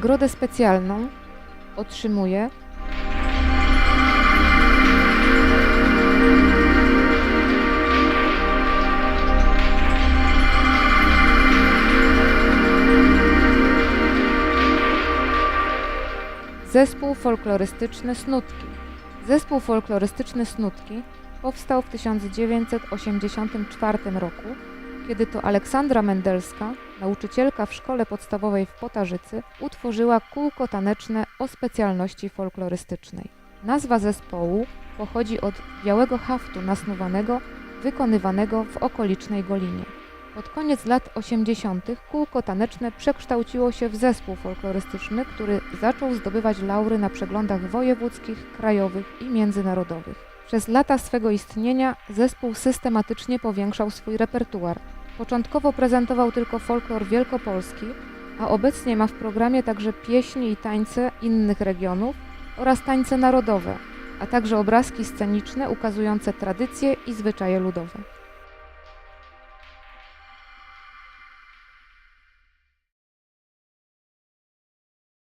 Nagrodę specjalną otrzymuje Zespół folklorystyczny Snutki. Zespół folklorystyczny Snutki powstał w 1984 roku, kiedy to Aleksandra Mendelska, nauczycielka w szkole podstawowej w Potarzycy, utworzyła kółko taneczne o specjalności folklorystycznej. Nazwa zespołu pochodzi od białego haftu nasnuwanego, wykonywanego w okolicznej Golinie. Pod koniec lat 80. kółko taneczne przekształciło się w zespół folklorystyczny, który zaczął zdobywać laury na przeglądach wojewódzkich, krajowych i międzynarodowych. Przez lata swego istnienia zespół systematycznie powiększał swój repertuar. Początkowo prezentował tylko folklor wielkopolski, a obecnie ma w programie także pieśni i tańce innych regionów oraz tańce narodowe, a także obrazki sceniczne ukazujące tradycje i zwyczaje ludowe.